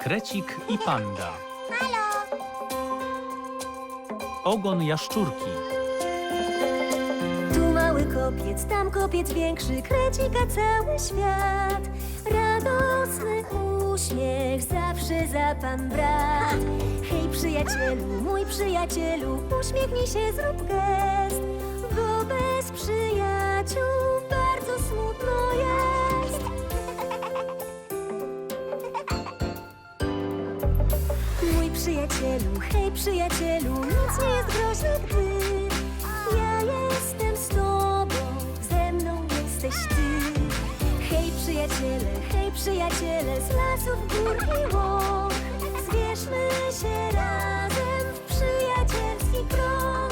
Krecik i panda. Halo! Ogon jaszczurki. Tu mały kopiec, tam kopiec większy, krecika cały świat. Radosny uśmiech, zawsze za pan brat. Hej przyjacielu, mój przyjacielu, uśmiechnij się, zrób gest. Bo bez przyjaciół bardzo smutno jest. Przyjacielu, hej przyjacielu, nic nie jest groźne, gdy ja jestem z tobą, ze mną jesteś ty. Hej przyjaciele, hej przyjaciele, z lasów, gór i łąk, zwierzmy się razem w przyjacielski krąg.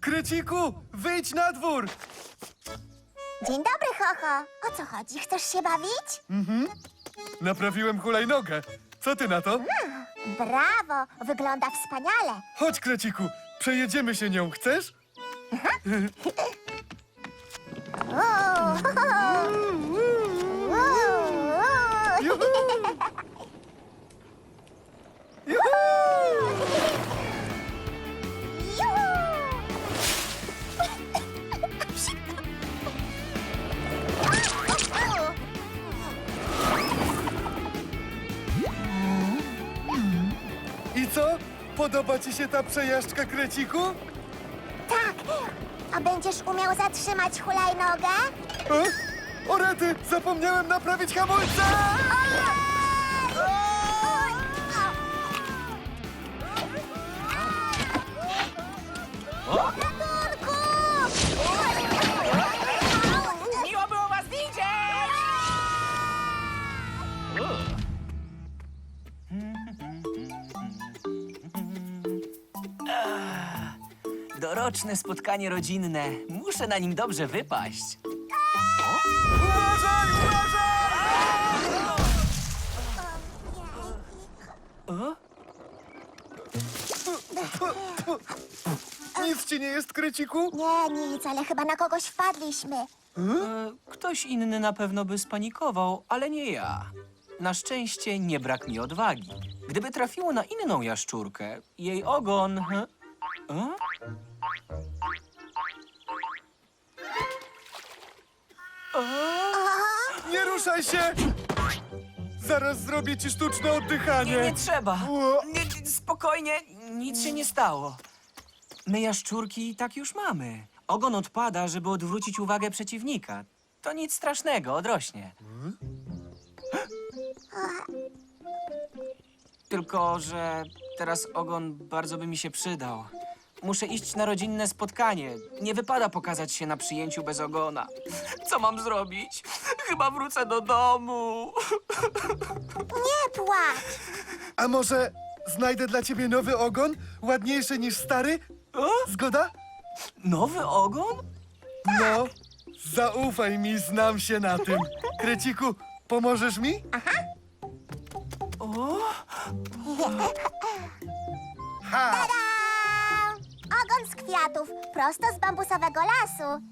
Kreciku, wyjdź na dwór! Dzień dobry, Hoho. O co chodzi? Chcesz się bawić? Naprawiłem hulajnogę. Co ty na to? Brawo! Wygląda wspaniale. Chodź, Kreciku, przejedziemy się nią, chcesz? O, I co? Podoba ci się ta przejażdżka, Kreciku? Tak. A będziesz umiał zatrzymać hulajnogę? E? O rety, zapomniałem naprawić hamulce! Ratunku! Doroczne spotkanie rodzinne. Muszę na nim dobrze wypaść. Uważaj, uważaj! Nic ci nie jest, Kreciku? Nie, nic, ale chyba na kogoś wpadliśmy. E, Ktoś inny na pewno by spanikował, ale nie ja. Na szczęście nie brak mi odwagi. Gdyby trafiło na inną jaszczurkę, jej ogon... e? E? Nie ruszaj się! Zaraz zrobię ci sztuczne oddychanie. Nie, nie trzeba. O. Nie, nie, spokojnie, nic się nie stało. My jaszczurki i tak już mamy. Ogon odpada, żeby odwrócić uwagę przeciwnika. To nic strasznego, odrośnie. Tylko, że teraz ogon bardzo by mi się przydał. Muszę iść na rodzinne spotkanie. Nie wypada pokazać się na przyjęciu bez ogona. Co mam zrobić? Chyba wrócę do domu. Nie płacz. A może znajdę dla ciebie nowy ogon? Ładniejszy niż stary? Zgoda? Nowy ogon? No, zaufaj mi, znam się na tym. Kreciku, pomożesz mi? O? Ha! Ogon z kwiatów, prosto z bambusowego lasu.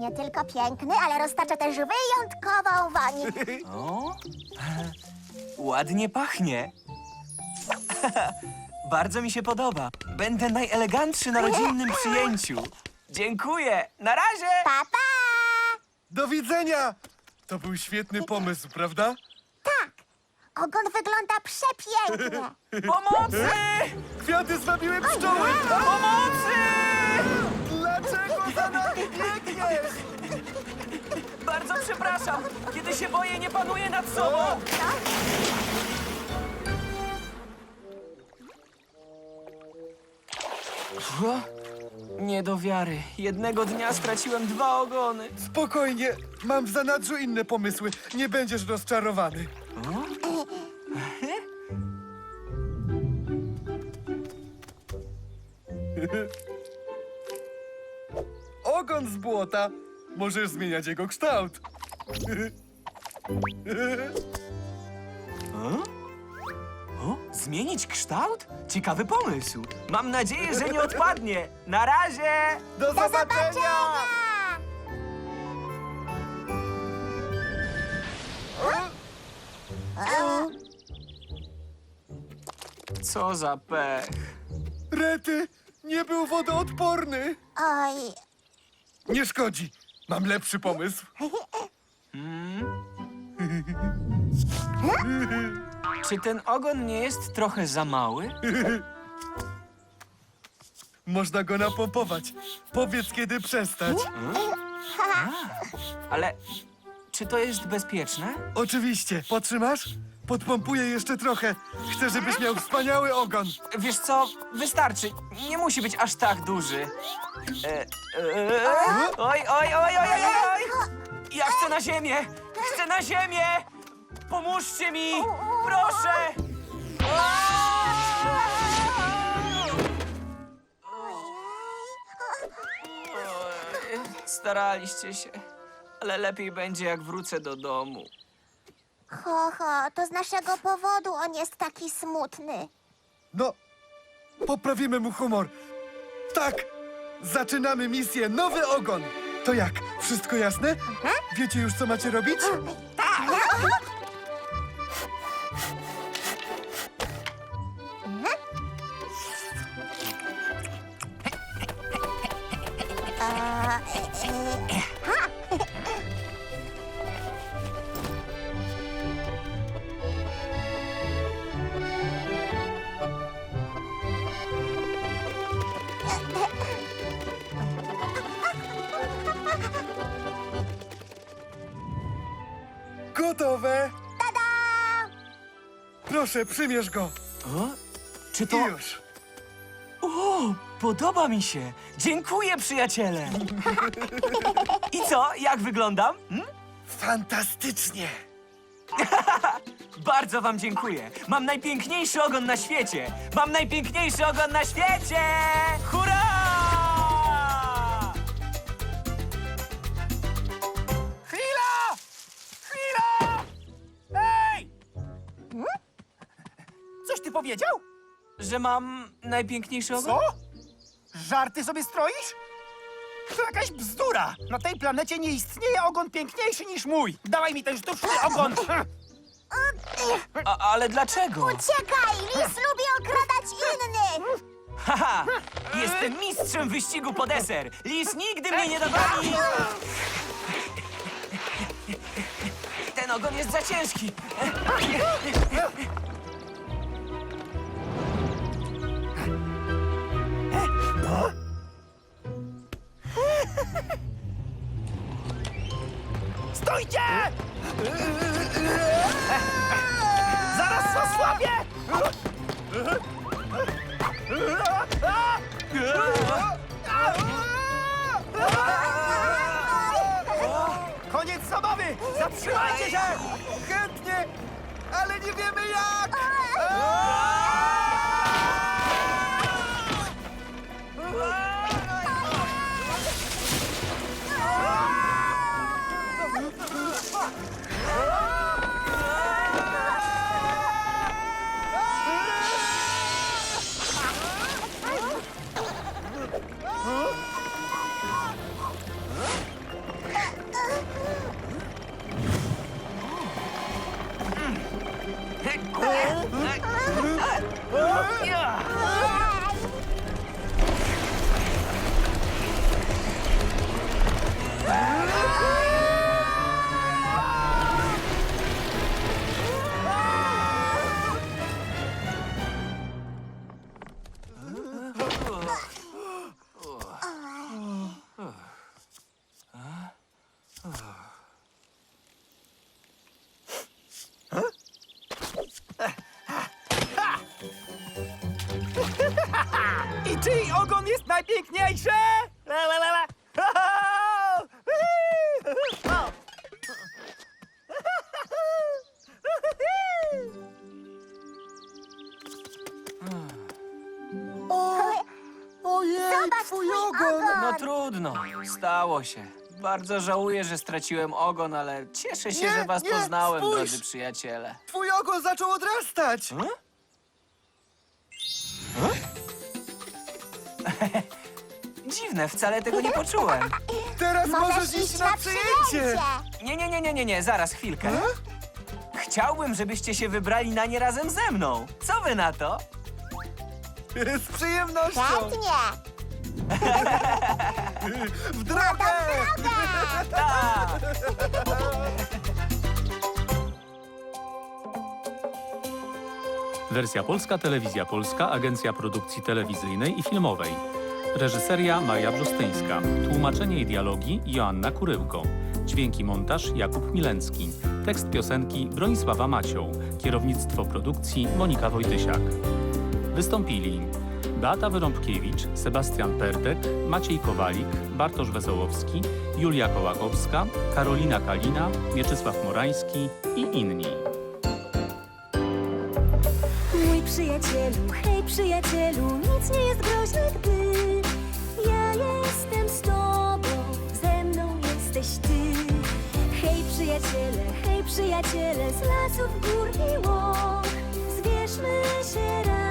Nie tylko piękny, ale roztacza też wyjątkową woń. O? Ładnie pachnie. Bardzo mi się podoba. Będę najelegantszy na rodzinnym przyjęciu. Dziękuję. Na razie. Pa, pa! Do widzenia! To był świetny pomysł, prawda? Ogon wygląda przepięknie. Pomocy! Kwiaty zwabiły pszczoły! Pomocy! Dlaczego za nami biegniesz? Bardzo przepraszam. Kiedy się boję, nie panuję nad sobą. O? Nie do wiary. Jednego dnia straciłem dwa ogony. Spokojnie, mam w zanadrzu inne pomysły. Nie będziesz rozczarowany. Ogon z błota. Możesz zmieniać jego kształt. O? Zmienić kształt? Ciekawy pomysł. Mam nadzieję, że nie odpadnie. Na razie! Do zobaczenia! Co za pech. Rety, nie był wodoodporny. Oj, Nie szkodzi. Mam lepszy pomysł. Czy ten ogon nie jest trochę za mały? Można go napompować. Powiedz, kiedy przestać. Ale czy to jest bezpieczne? Oczywiście. Potrzymasz? Podpompuję jeszcze trochę. Chcę, żebyś miał wspaniały ogon. Wiesz co, wystarczy. Nie musi być aż tak duży. E, e, oj, oj, oj, oj, oj, oj! Ja chcę na ziemię! Chcę na ziemię! Pomóżcie mi! Proszę! Staraliście się, ale lepiej będzie, jak wrócę do domu. Ho, ho, to z naszego powodu on jest taki smutny. No, poprawimy mu humor. Tak, zaczynamy misję Nowy Ogon. To jak? Wszystko jasne? Wiecie już, co macie robić? Gotowe. Tada! Proszę, przymierz go. O? Czy I to... już. O, podoba mi się. Dziękuję, przyjaciele. I co, jak wyglądam? Hmm? Fantastycznie. Bardzo wam dziękuję. Mam najpiękniejszy ogon na świecie. Mam najpiękniejszy ogon na świecie! Hurra! Powiedział? Że mam najpiękniejszy ogon? Co? Żarty sobie stroisz? To jakaś bzdura! Na tej planecie nie istnieje ogon piękniejszy niż mój! Dawaj mi ten sztuczny ogon! A, ale dlaczego? Uciekaj! Lis lubi okradać innych! Haha! Jestem mistrzem wyścigu po deser. Lis nigdy mnie nie dogoni. Ten ogon jest za ciężki. Stójcie! Zaraz osłabię! Koniec zabawy! Zatrzymajcie się! Chętnie, ale nie wiemy jak. I trudno, stało się. Bardzo żałuję, że straciłem ogon, ale cieszę się, Nie, że was nie, poznałem, spójrz. drodzy przyjaciele. Twój ogon zaczął odrastać. Hmm? Dziwne, wcale tego nie poczułem. Teraz możesz, Możesz iść na przyjęcie! Nie, nie, nie, nie, nie, nie, zaraz, chwilkę. Chciałbym, żebyście się wybrali na nie razem ze mną. Co wy na to? Z przyjemnością! Chętnie. W drogę! Tak! Wersja polska, telewizja polska, Agencja Produkcji Telewizyjnej i Filmowej. Reżyseria Maja Brzostyńska. Tłumaczenie i dialogi Joanna Kuryłko. Dźwięki montaż Jakub Milencki. Tekst piosenki Bronisława Macioł. Kierownictwo produkcji Monika Wojtysiak. Wystąpili Beata Wyrąbkiewicz, Sebastian Perdek, Maciej Kowalik, Bartosz Wesołowski, Julia Kołakowska, Karolina Kalina, Mieczysław Morański i inni. Mój przyjacielu, hej przyjacielu, nic nie jest groźne, gdy ja jestem z tobą, ze mną jesteś ty. Hej przyjaciele, hej przyjaciele, z lasów, gór i łąk, zwierzmy się razem.